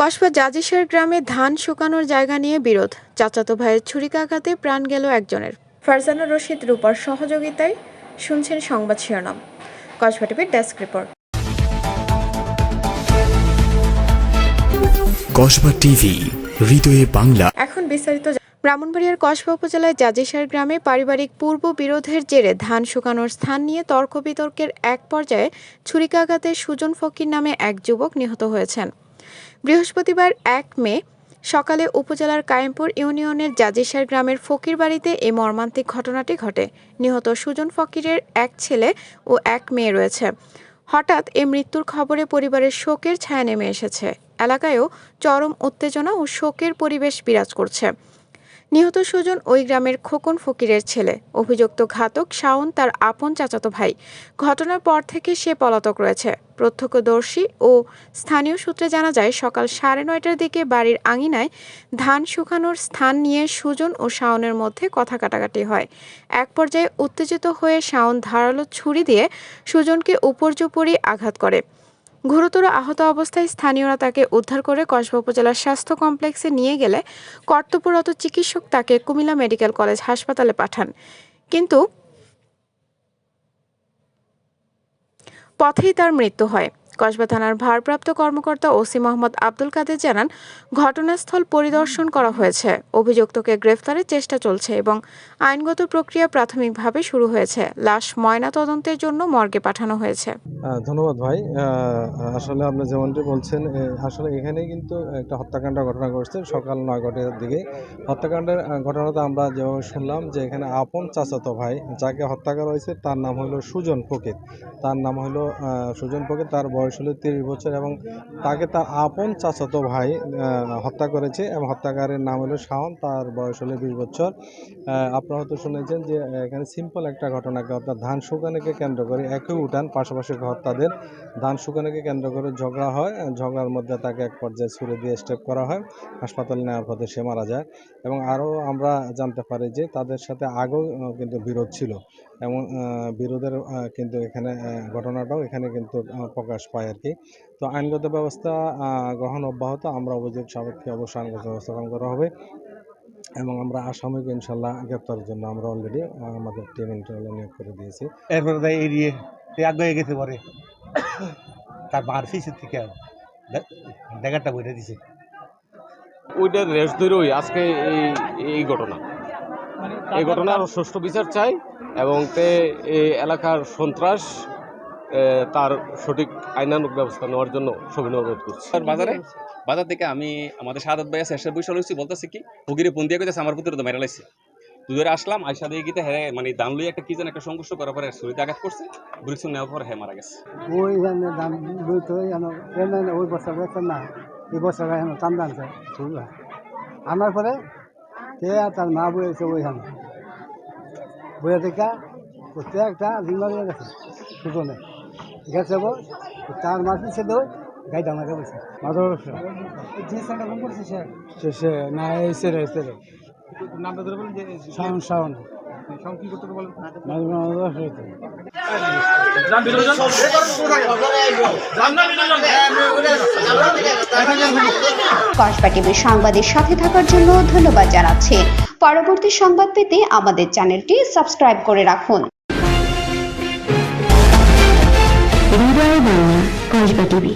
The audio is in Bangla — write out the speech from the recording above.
কসবা জাজিসার গ্রামে ধান শুকানোর জায়গা নিয়ে বিরোধ। চাচাতো ভাইয়ের ছুরিকাঘাতে প্রাণ গেল একজনের। ফারজানা রশিদ রূপার সহযোগিতায় শুনছেন সংবাদ শিরোনাম। কসবা টিভির ডেস্ক রিপোর্ট। কসবা টিভি হৃদয়ে বাংলা। এখন বিস্তারিত ব্রাহ্মণবাড়িয়ার কসবা উপজেলায় জাজিসার গ্রামে পারিবারিক পূর্ব বিরোধের জেরে ধান শুকানোর স্থান নিয়ে তর্ক বিতর্কের এক পর্যায়ে ছুরিকাঘাতে সুজন ফকির নামে এক যুবক নিহত হয়েছেন। বৃহস্পতিবার এক মে সকালে উপজেলার কায়েমপুর ইউনিয়নের জাজিসার গ্রামের ফকির বাড়িতে এই মর্মান্তিক ঘটনাটি ঘটে। নিহত সুজন ফকিরের এক ছেলে ও এক মেয়ে রয়েছে। হঠাৎ এ মৃত্যুর খবরে পরিবারের শোকের ছায়া নেমে এসেছে। এলাকায়ও চরম উত্তেজনা ও শোকের পরিবেশ বিরাজ করছে। নিহত সুজন ওই গ্রামের খোকন ফকিরের ছেলে। অভিযুক্ত ঘাতক শাওন তার আপন চাচাতো ভাই। ঘটনার পর থেকে সে পলাতক রয়েছে। প্রত্যক্ষদর্শী ও স্থানীয় সূত্রে জানা যায়, সকাল সাড়ে নয়টার দিকে বাড়ির আঙিনায় ধান শুকানোর স্থান নিয়ে সুজন ও শাওনের মধ্যে কথা কাটাকাটি হয়। এক পর্যায়ে উত্তেজিত হয়ে শাওন ধারালো ছুরি দিয়ে সুজনকে উপর্যুপরি আঘাত করে। গুরুতর আহত অবস্থায় স্থানীয়রা তাকে উদ্ধার করে কসবা উপজেলার স্বাস্থ্য কমপ্লেক্সে নিয়ে গেলে কর্তব্যরত চিকিৎসক তাকে কুমিল্লা মেডিকেল কলেজ হাসপাতালে পাঠান। কিন্তু পথেই তার মৃত্যু হয়। কসবা থানার ভারপ্রাপ্ত কর্মকর্তা ওসি মোহাম্মদ আব্দুল কাদের জানান, ঘটনাস্থল পরিদর্শন করা হয়েছে। অভিযুক্তকে গ্রেফতারের চেষ্টা চলছে এবং আইনগত প্রক্রিয়া প্রাথমিকভাবে শুরু হয়েছে। লাশ ময়না তদন্তের জন্য মর্গে পাঠানো হয়েছে। ধন্যবাদ ভাই। আসলে আপনি যেমনটি বলছেন আসলে এখানেই কিন্তু একটা হত্যাকাণ্ড ঘটনা ঘটছে সকাল নয় ঘটার দিকে। হত্যাকাণ্ডের ঘটনাটা আমরা যেভাবে শুনলাম যে এখানে আপন চাচাতো ভাই যাকে হত্যা করা হয়েছে, তার নাম হলো সুজন ফকির। তার নাম হলো সুজন ফকির, তার বয়স হলো তিরিশ বছর এবং তাকে তার আপন চাচাতো ভাই হত্যা করেছে এবং হত্যাকারীর নাম হলো শাওন। তার বয়স হলো বিশ বছর। আপনারা হয়তো শুনেছেন যে এখানে সিম্পল একটা ঘটনাকে অর্থাৎ ধান শুকানোকে কেন্দ্র করে একই উঠান, পাশাপাশি তাদের। ধান শুকানোকে কেন্দ্র করে ঝগড়া হয়, ঝগড়ার মধ্যে তাকে এক পর্যায়ে ছুড়ে দিয়ে স্টেপ করা হয়, হাসপাতালে নেওয়ার পথে সে মারা যায়। এবং আরও আমরা জানতে পারি যে, তাদের সাথে আগেও কিন্তু বিরোধ ছিল। এবং বিরোধের কিন্তু এখানে ঘটনাটাও এখানে কিন্তু প্রকাশ পায়। আর কি। তো আইনগত ব্যবস্থা গ্রহণ অব্যাহত। আমরা অভিযোগ সাপেক্ষে অবশ্যই আইনগত ব্যবস্থা গ্রহণ করা হবে। এবং আমরা আসামিকে ইনশাল্লাহ গ্রেপ্তারের জন্য আমরা অলরেডি আমাদের টিম ইন্টারনাল নিয়োগ করে দিয়েছি। এরপরে তাই এড়িয়ে আগে হয়ে গেছে পরে। তার মার ফিসের থেকে ড্যাগারটা বইটা দিছে। ওইটার রেশ ধরেই আজকে এই এই ঘটনা। এই ঘটনার সুষ্ঠু বিচার চাই এবং তে এই এলাকার সন্ত্রাস তার সঠিক আইনানুক ব্যবস্থা নেওয়ার জন্য সবিনয় অনুরোধ করছি। বাজারে? বাজার থেকে আমি আমাদের সাদাত ভাই আছে এসে বৈশাল হয়েছি বলতেছে কি ফকিরে ফোন দিয়ে কইতেছে আমার পুত্র তো মেরা লাইছে। দুধরে আসলাম আইসা দিয়ে গিয়ে হ্যাঁ মানে দাম লই একটা কি যেন একটা সংঘর্ষ করার পরে শরীরে আঘাত করছে ব্রিক্সন নেওয়ার পর হ্যাঁ মারা গেছে। ওই জানে দাম যেন ওই বছর বেতন না এই বছর এখন চান্দা আনছে আনার পরে সে আর তার মা বইয়েছে ওইখানে বইয়ে থেকে করতে একটা জিম্মারি গেছে সুতনে গেছে তার মাছ গাই ডাঙাকে বসে। ব্যবসা যে সেটা কোন করছে সে সে না এসে রে এসে রে নামটা ধরে বলেন যে শাওন শাওন। শাওন কি করতে বলেন? মাঝে মাঝে কসবা টিভির সংবাদের সাথে থাকার জন্য ধন্যবাদ জানাচ্ছি। পরবর্তী সংবাদ পেতে আমাদের চ্যানেলটি সাবস্ক্রাইব করে রাখুন। হৃদয় বাংলা কসবা টিভি।